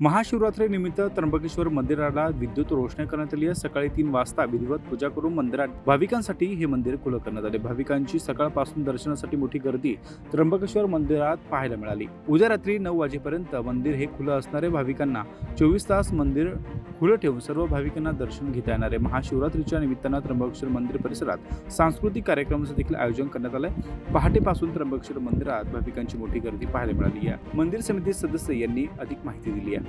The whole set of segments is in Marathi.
महाशिवरात्रीनिमित्त त्र्यंबकेश्वर मंदिराला विद्युत रोषणाई करण्यात आली आहे. सकाळी तीन वाजता विधिवत पूजा करून मंदिरात भाविकांसाठी हे मंदिर खुलं करण्यात आले. भाविकांची सकाळपासून दर्शनासाठी मोठी गर्दी त्र्यंबकेश्वर मंदिरात पाहायला मिळाली. उद्या रात्री नऊ वाजेपर्यंत मंदिर हे खुलं असणारे भाविकांना चोवीस तास मंदिर खुलं ठेवून सर्व भाविकांना दर्शन घेता येणार आहे. महाशिवरात्रीच्या निमित्तानं त्र्यंबकेश्वर मंदिर परिसरात सांस्कृतिक कार्यक्रमाचं देखील आयोजन करण्यात आलंय. पहाटेपासून त्र्यंबकेश्वर मंदिरात भाविकांची मोठी गर्दी पाहायला मिळाली आहे. मंदिर समिती सदस्य यांनी अधिक माहिती दिली आहे.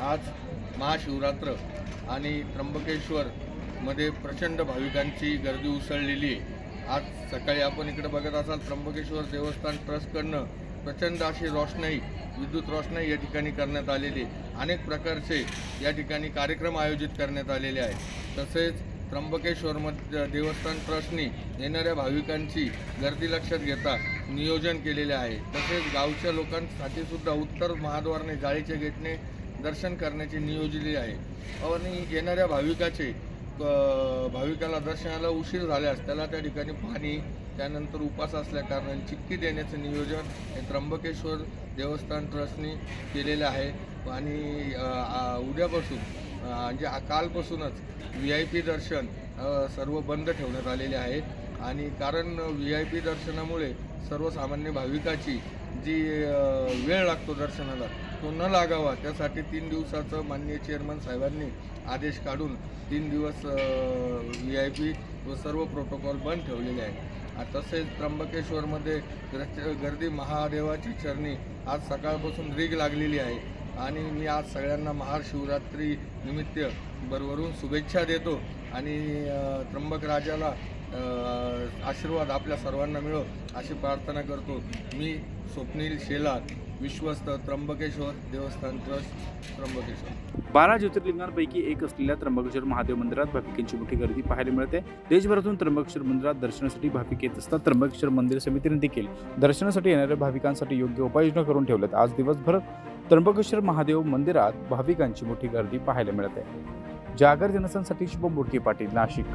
आज महाशिवरात्र आणि त्र्यंबकेश्वरमध्ये प्रचंड भाविकांची गर्दी उसळलेली आहे. आज सकाळी आपण इकडे बघत असाल त्र्यंबकेश्वर देवस्थान ट्रस्टकडनं प्रचंड अशी रोषणाई विद्युत रोषणाई या ठिकाणी करण्यात आलेली आहे. अनेक प्रकारचे या ठिकाणी कार्यक्रम आयोजित करण्यात आलेले आहेत. तसेच त्र्यंबकेश्वरमध्ये देवस्थान ट्रस्टनी येणाऱ्या भाविकांची गर्दी लक्षात घेता नियोजन केलेले आहे. तसेच गावच्या लोकांसाठी सुद्धा उत्तर महाद्वारने जाळीच्या गेटने दर्शन करण्याचे नियोजली आहे. आणि येणाऱ्या भाविकाचे क- भाविकाला दर्शनाला उशीर झाल्यास त्याला त्या ठिकाणी पाणी त्यानंतर उपास असल्याकारणाने चिक्की देण्याचं नियोजन हे त्र्यंबकेश्वर देवस्थान ट्रस्टनी केलेलं आहे. आणि उद्यापासून म्हणजे कालपासूनच व्ही आय पी दर्शन सर्व बंद ठेवण्यात आलेले आहे. आणि कारण व्ही आय पी दर्शनामुळे सर्वसामान्य भाविकाची जी वेळ लागतो दर्शनाला तो न लागावा त्यासाठी तीन दिवसाचं माननीय चेअरमन साहेबांनी आदेश काढून तीन दिवस व्ही आय पी व सर्व प्रोटोकॉल बंद ठेवलेले आहे तसेच त्र्यंबकेश्वरमध्ये गर्दी महादेवाची चरणी आज सकाळपासून रीग लागलेली आहे आणि मी आज सगळ्यांना महाशिवरात्री निमित्त भरभरून शुभेच्छा देतो आणि त्र्यंबक राजाला आशीर्वाद आपल्या सर्वांना मिळो अशी प्रार्थना करतो. मी स्वप्नील शेलार विश्वस्त त्र्यंबकेश्वर देवस्थान ट्रस्ट त्र्यंबकेश्वर. बारा ज्योतिर्लिंगांपैकी एक असलेल्या त्र्यंबकेश्वर महादेव मंदिरात भाविकांची मोठी गर्दी पाहायला मिळते. देशभरातून त्र्यंबकेश्वर मंदिरात दर्शनासाठी भाविक येत असतात. त्र्यंबकेश्वर मंदिर समितीने देखील दर्शनासाठी येणाऱ्या भाविकांसाठी योग्य उपाययोजना करून ठेवल्यात. आज दिवसभर त्र्यंबकेश्वर महादेव मंदिरात भाविकांची मोठी गर्दी पाहायला मिळते. जागर जनसांसाठी शुभमूर्ती पाटील नाशिक.